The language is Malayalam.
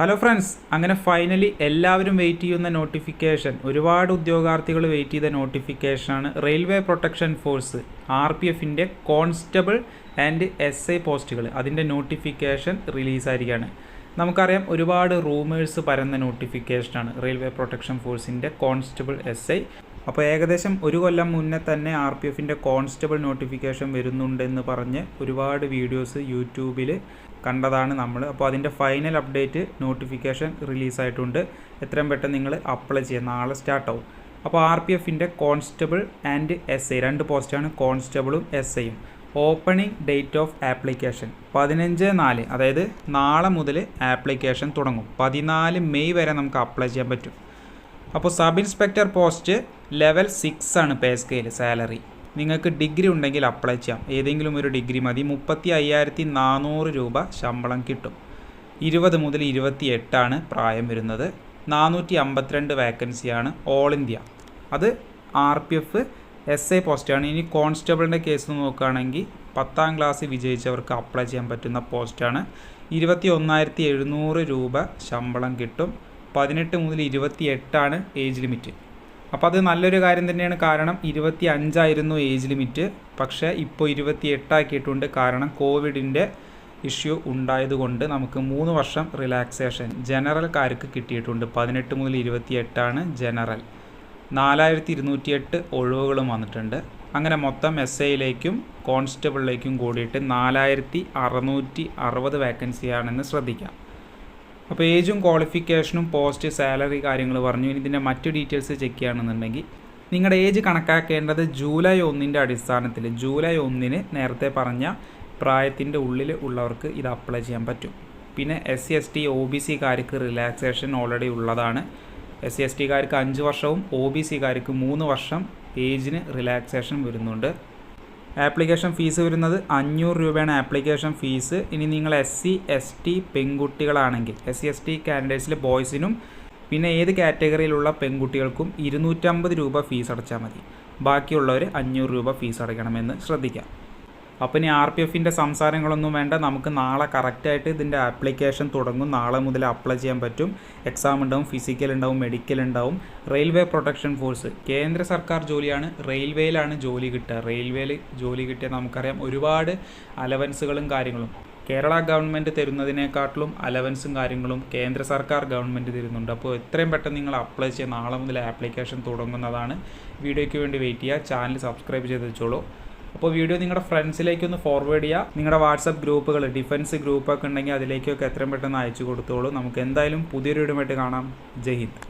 ഹലോ ഫ്രണ്ട്സ് അങ്ങനെ ഫൈനലി എല്ലാവരും വെയിറ്റ് ചെയ്യുന്ന നോട്ടിഫിക്കേഷൻ ഒരുപാട് ഉദ്യോഗാർത്ഥികൾ വെയിറ്റ് ചെയ്ത നോട്ടിഫിക്കേഷനാണ് railway protection force R P എഫിന്റെ കോൺസ്റ്റബിൾ ആൻഡ് എസ് ഐ പോസ്റ്റുകൾ അതിന്റെ നോട്ടിഫിക്കേഷൻ റിലീസായിരിക്കുകയാണ് നമുക്കറിയാം ഒരുപാട് റൂമേഴ്സ് പരന്ന നോട്ടിഫിക്കേഷനാണ് റെയിൽവേ പ്രൊട്ടക്ഷൻ ഫോഴ്സിന്റെ കോൺസ്റ്റബിൾ എസ് ഐ അപ്പോൾ ഏകദേശം ഒരു കൊല്ലം മുന്നേ തന്നെ ആർ പി എഫിന്റെ കോൺസ്റ്റബിൾ നോട്ടിഫിക്കേഷൻ വരുന്നുണ്ടെന്ന് പറഞ്ഞ് ഒരുപാട് വീഡിയോസ് യൂട്യൂബിൽ കണ്ടതാണ് നമ്മൾ. അപ്പോൾ അതിന്റെ ഫൈനൽ അപ്ഡേറ്റ് നോട്ടിഫിക്കേഷൻ റിലീസായിട്ടുണ്ട്. എത്രയും പെട്ടെന്ന് നിങ്ങൾ അപ്ലൈ ചെയ്യുക. നാളെ സ്റ്റാർട്ടാവും. അപ്പോൾ ആർ പി എഫിന്റെ കോൺസ്റ്റബിൾ ആൻഡ് എസ് ഐ രണ്ട് പോസ്റ്റാണ് കോൺസ്റ്റബിളും എസ് ഐയും. ഓപ്പണിംഗ് ഡേറ്റ് ഓഫ് ആപ്ലിക്കേഷൻ പതിനഞ്ച് നാല് അതായത് നാളെ മുതൽ ആപ്ലിക്കേഷൻ തുടങ്ങും. പതിനാല് മെയ് വരെ നമുക്ക് അപ്ലൈ ചെയ്യാൻ പറ്റും. അപ്പോൾ sub inspector post level six ആണ് പേ സ്കെയിൽ സാലറി നിങ്ങൾക്ക് ഡിഗ്രി ഉണ്ടെങ്കിൽ അപ്ലൈ ചെയ്യാം. ഏതെങ്കിലും ഒരു ഡിഗ്രി മതി. മുപ്പത്തി അയ്യായിരത്തി നാനൂറ് രൂപ ശമ്പളം കിട്ടും. ഇരുപത് മുതൽ ഇരുപത്തി എട്ടാണ് പ്രായം വരുന്നത്. നാനൂറ്റി അമ്പത്തിരണ്ട് വേക്കൻസിയാണ് ഓൾ ഇന്ത്യ അത് R P F S I പോസ്റ്റാണ് ഇനി കോൺസ്റ്റബിളിന്റെ കേസ് നോക്കുകയാണെങ്കിൽ പത്താം ക്ലാസ് വിജയിച്ചവർക്ക് അപ്ലൈ ചെയ്യാൻ പറ്റുന്ന പോസ്റ്റാണ് ഇരുപത്തി ഒന്നായിരത്തി എഴുന്നൂറ് രൂപ ശമ്പളം കിട്ടും. പതിനെട്ട് മുതൽ ഇരുപത്തി എട്ടാണ് ഏജ് ലിമിറ്റ്. അപ്പോൾ അത് നല്ലൊരു കാര്യം തന്നെയാണ്. കാരണം ഇരുപത്തി അഞ്ചായിരുന്നു ഏജ് ലിമിറ്റ്. പക്ഷേ ഇപ്പോൾ ഇരുപത്തി എട്ടാക്കിയിട്ടുണ്ട് കാരണം കോവിഡിന്റെ ഇഷ്യൂ ഉണ്ടായതുകൊണ്ട് നമുക്ക് മൂന്ന് വർഷം റിലാക്സേഷൻ ജനറൽക്കാർക്ക് കിട്ടിയിട്ടുണ്ട്. പതിനെട്ട് മുതൽ ഇരുപത്തി എട്ടാണ് ജനറൽ. നാലായിരത്തി ഇരുന്നൂറ്റി എട്ട് ഒഴിവുകളും വന്നിട്ടുണ്ട്. അങ്ങനെ മൊത്തം എസ് ഐയിലേക്കും കോൺസ്റ്റബിളിലേക്കും കൂടിയിട്ട് നാലായിരത്തി അറുന്നൂറ്റി അറുപത് വേക്കൻസിയാണെന്ന് ശ്രദ്ധിക്കാം. അപ്പോൾ ഏജും ക്വാളിഫിക്കേഷനും പോസ്റ്റ് സാലറി കാര്യങ്ങൾ പറഞ്ഞു. ഇനി ഇതിന്റെ മറ്റു ഡീറ്റെയിൽസ് ചെക്ക് ചെയ്യുകയാണെന്നുണ്ടെങ്കിൽ നിങ്ങളുടെ ഏജ് കണക്കാക്കേണ്ടത് ജൂലൈ ഒന്നിന്റെ അടിസ്ഥാനത്തിൽ. ജൂലൈ ഒന്നിന് നേരത്തെ പറഞ്ഞ പ്രായത്തിന്റെ ഉള്ളിൽ ഉള്ളവർക്ക് ഇത് അപ്ലൈ ചെയ്യാൻ പറ്റും. പിന്നെ S C S T O B സിക്കാർക്ക് relaxation already ഉള്ളതാണ്. എസ് സി എസ് ടിക്കാർക്ക് അഞ്ച് വർഷവും ഒ ബി സിക്കാർക്ക് മൂന്ന് വർഷം ഏജിന് റിലാക്സേഷൻ വരുന്നുണ്ട്. ആപ്ലിക്കേഷൻ ഫീസ് വരുന്നത് അഞ്ഞൂറ് രൂപയാണ് ആപ്ലിക്കേഷൻ ഫീസ്. ഇനി നിങ്ങൾ എസ് സി എസ് ടി പെൺകുട്ടികളാണെങ്കിൽ എസ് സി എസ് ടി കാൻഡിഡേറ്റ്സിലെ ബോയ്സിനും പിന്നെ ഏത് കാറ്റഗറിയിലുള്ള പെൺകുട്ടികൾക്കും ഇരുന്നൂറ്റമ്പത് രൂപ ഫീസ് അടച്ചാൽ മതി. ബാക്കിയുള്ളവർ അഞ്ഞൂറ് രൂപ ഫീസ് അടയ്ക്കണമെന്ന് ശ്രദ്ധിക്കാം. അപ്പോൾ ഇനി ആർ പി എഫിന്റെ സംസാരങ്ങളൊന്നും വേണ്ട. നമുക്ക് നാളെ കറക്റ്റായിട്ട് ഇതിന്റെ ആപ്ലിക്കേഷൻ തുടങ്ങും. നാളെ മുതൽ അപ്ലൈ ചെയ്യാൻ പറ്റും. എക്സാം ഉണ്ടാവും ഫിസിക്കൽ ഉണ്ടാവും മെഡിക്കൽ ഉണ്ടാവും. റെയിൽവേ പ്രൊട്ടക്ഷൻ ഫോഴ്സ് കേന്ദ്ര സർക്കാർ ജോലിയാണ്. റെയിൽവേയിലാണ് ജോലി കിട്ടുക. റെയിൽവേയിൽ ജോലി കിട്ടിയാൽ നമുക്കറിയാം ഒരുപാട് അലവൻസുകളും കാര്യങ്ങളും. കേരള ഗവൺമെന്റ് തരുന്നതിനേക്കാട്ടിലും അലവൻസും കാര്യങ്ങളും കേന്ദ്ര സർക്കാർ ഗവൺമെന്റ് തരുന്നുണ്ട്. അപ്പോൾ എത്രയും പെട്ടെന്ന് നിങ്ങൾ അപ്ലൈ ചെയ്യുക. നാളെ മുതൽ ആപ്ലിക്കേഷൻ തുടങ്ങുന്നതാണ്. വീഡിയോയ്ക്ക് വേണ്ടി വെയിറ്റ് ചെയ്യുക. ചാനൽ സബ്സ്ക്രൈബ് ചെയ്ത് വെച്ചോളൂ. അപ്പോൾ വീഡിയോ നിങ്ങളുടെ ഫ്രണ്ട്സിലേക്ക് ഒന്ന് ഫോർവേഡ് ചെയ്യുക നിങ്ങളുടെ വാട്സപ്പ് ഗ്രൂപ്പുകൾ ഡിഫൻസ് ഗ്രൂപ്പൊക്കെ ഉണ്ടെങ്കിൽ അതിലേക്കൊക്കെ എത്രയും പെട്ടെന്ന് അയച്ചു കൊടുത്തോളൂ. നമുക്ക് എന്തായാലും പുതിയൊരു വീടുമായിട്ട് കാണാം. ജയ് ഹിന്ദ്.